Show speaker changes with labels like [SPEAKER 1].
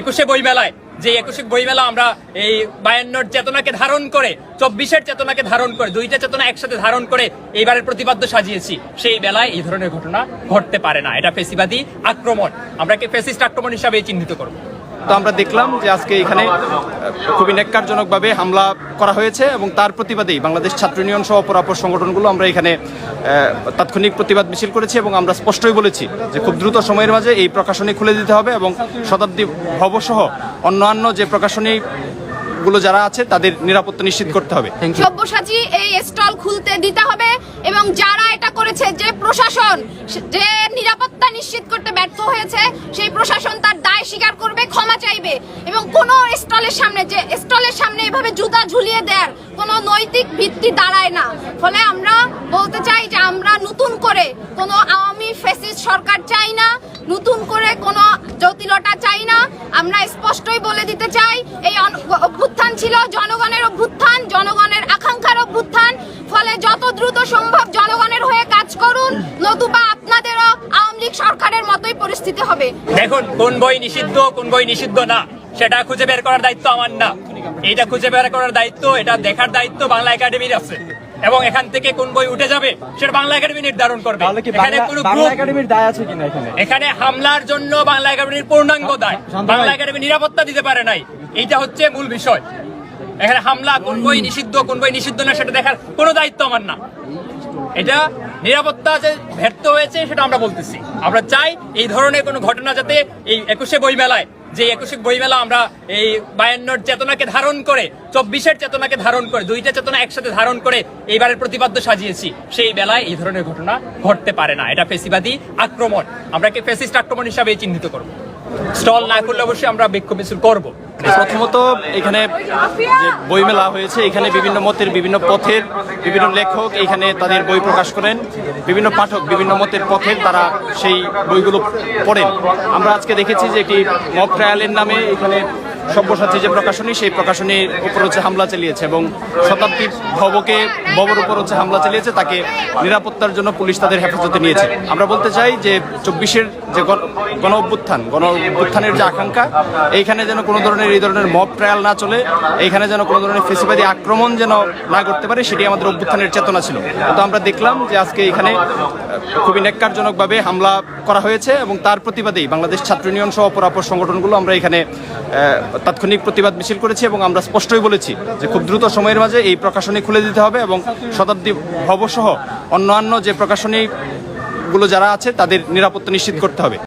[SPEAKER 1] একুশে বইমেলায়, যে একুশে বইমেলা আমরা এই বায়ান্নর চেতনাকে ধারণ করে, চব্বিশের চেতনাকে ধারণ করে, দুইটা চেতনা একসাথে ধারণ করে এইবারের প্রতিপাদ্য সাজিয়েছি। সেই বেলায় এই ধরনের ঘটনা ঘটতে পারে না। এটা ফেসিবাদী আক্রমণ। আমরা কি ফেসিস্ট আক্রমণ হিসাবে চিহ্নিত করব।
[SPEAKER 2] তো আমরা দেখলাম যে আজকে এখানে খুবই ন্যাক্কারজনকভাবে হামলা করা হয়েছে এবং তার প্রতিবাদেই বাংলাদেশ ছাত্র ইউনিয়ন সহ অপরাপর সংগঠনগুলো আমরা এখানে তাৎক্ষণিক প্রতিবাদ মিছিল করেছি এবং আমরা স্পষ্টই বলেছি যে খুব দ্রুত সময়ের মাঝে এই প্রকাশনী খুলে দিতে হবে এবং শতাব্দী ভবসহ অন্যান্য যে প্রকাশনী গুলো যারা আছে তাদের নিরাপত্তা নিশ্চিত করতে হবে।
[SPEAKER 3] সব্যসাচী এই স্টল খুলতে দিতে হবে এবং যারা এটা করেছে যে প্রশাসন, যে নিরাপত্তা নিশ্চিত করতে ব্যর্থ হয়েছে, সেই প্রশাসন তার দায় স্বীকার করবে, ক্ষমা চাইবে। এবং কোন স্টলের সামনে যে, স্টলের সামনে এভাবে জুতা ঝুলিয়ে দেওয়ার কোনো নৈতিক ভিত্তি দাঁড়ায় না। ফলে আমরা বলতে চাই যে আমরা নতুন করে কোনো আওয়ামী ফেসিস্ট সরকার চাই না, নতুন করে কোনো জটিলতা চাই না। আমরা স্পষ্টই বলে দিতে চাই, এই অভ্যুত্থান ছিল জনগণের অভ্যুত্থান, জনগণের আকাঙ্ক্ষার অভ্যুত্থান। ফলে যত দ্রুত সম্ভব মতোই পরিস্থিতি হবে।
[SPEAKER 1] দেখুন কোন বই নিষিদ্ধ কোন বই নিষিদ্ধ না। সেটা খুঁজে বের করার দায়িত্ব আমার না। এটা খুঁজে বের করার দায়িত্ব এটা দেখার দায়িত্ব বাংলা একাডেমির আছে। এবং এখান থেকে কোন বই উঠে যাবে সেটা বাংলা একাডেমি নির্ধারণ করবে। এখানে কোনো
[SPEAKER 4] বাংলা একাডেমির দায় আছে কিনা এখানে?
[SPEAKER 1] এখানে হামলার জন্য বাংলা একাডেমির পূর্ণাঙ্গ দায়। বাংলা একাডেমি নিরাপত্তা দিতে পারে নাই। এইটা হচ্ছে মূল বিষয়। এখানে হামলা কোন বই নিষিদ্ধ কোন বই নিষিদ্ধ না সেটা দেখার কোনো দায়িত্ব আমার না। এটা নিরাপত্তা যে ব্যর্থ হয়েছে সেটা আমরা বলতেছি। আমরা চাই এই ধরনের কোনো ঘটনা যাতে এই একুশে বইমেলায়, যে একুশে বইমেলা আমরা এই বায়ান্নর চেতনাকে ধারণ করে, চব্বিশের চেতনাকে ধারণ করে, দুইটা চেতনা একসাথে ধারণ করে এইবারের প্রতিপাদ্য সাজিয়েছি, সেই বেলায় এই ধরনের ঘটনা ঘটতে পারে না। এটা ফেসিবাদী আক্রমণ। আমরা কি ফেসিস্ট আক্রমণ হিসাবে চিহ্নিত করব। স্টল না করলে অবশ্যই আমরা বিক্ষোভ মিছিল করব।
[SPEAKER 2] প্রথমত এখানে যে বইমেলা হয়েছে, এখানে বিভিন্ন মতের বিভিন্ন পথের বিভিন্ন লেখক এখানে তাদের বই প্রকাশ করেন। বিভিন্ন পাঠক বিভিন্ন মতের পথের তারা সেই বইগুলো পড়েন। আমরা আজকে দেখেছি যে একটি মক ট্রায়ালের নামে এখানে সব্যসাচী যে প্রকাশনী, সেই প্রকাশনীর উপর হচ্ছে হামলা চালিয়েছে এবং শতাব্দী ভবকে, ভবর উপর হচ্ছে হামলা চালিয়েছে, তাকে নিরাপত্তার জন্য পুলিশ তাদের হেফাজতে নিয়েছে। আমরা বলতে চাই যে চব্বিশের যে গণ- অভ্যুত্থান, গণ অভ্যুত্থানের যে আকাঙ্ক্ষা, এইখানে যেন কোনো ধরনের এই ধরনের মব ট্রায়াল না চলে, এইখানে যেন কোনো ধরনের ফেসিবাদী আক্রমণ যেন না করতে পারে, সেটি আমাদের অভ্যুত্থানের চেতনা ছিল। তো আমরা দেখলাম যে আজকে এখানে খুবই ন্যাক্কারজনকভাবে হামলা করা হয়েছে এবং তার প্রতিবাদেই বাংলাদেশ ছাত্র ইউনিয়ন সহ অপরাপর সংগঠনগুলো আমরা এখানে তাৎক্ষণিক প্রতিবাদ মিছিল করেছি এবং আমরা স্পষ্টই বলেছি যে খুব দ্রুত সময়ের মাঝে এই প্রকাশনী খুলে দিতে হবে এবং শতাব্দী ভবসহ অন্যান্য যে প্রকাশনীগুলো যারা আছে তাদের নিরাপত্তা নিশ্চিত করতে হবে।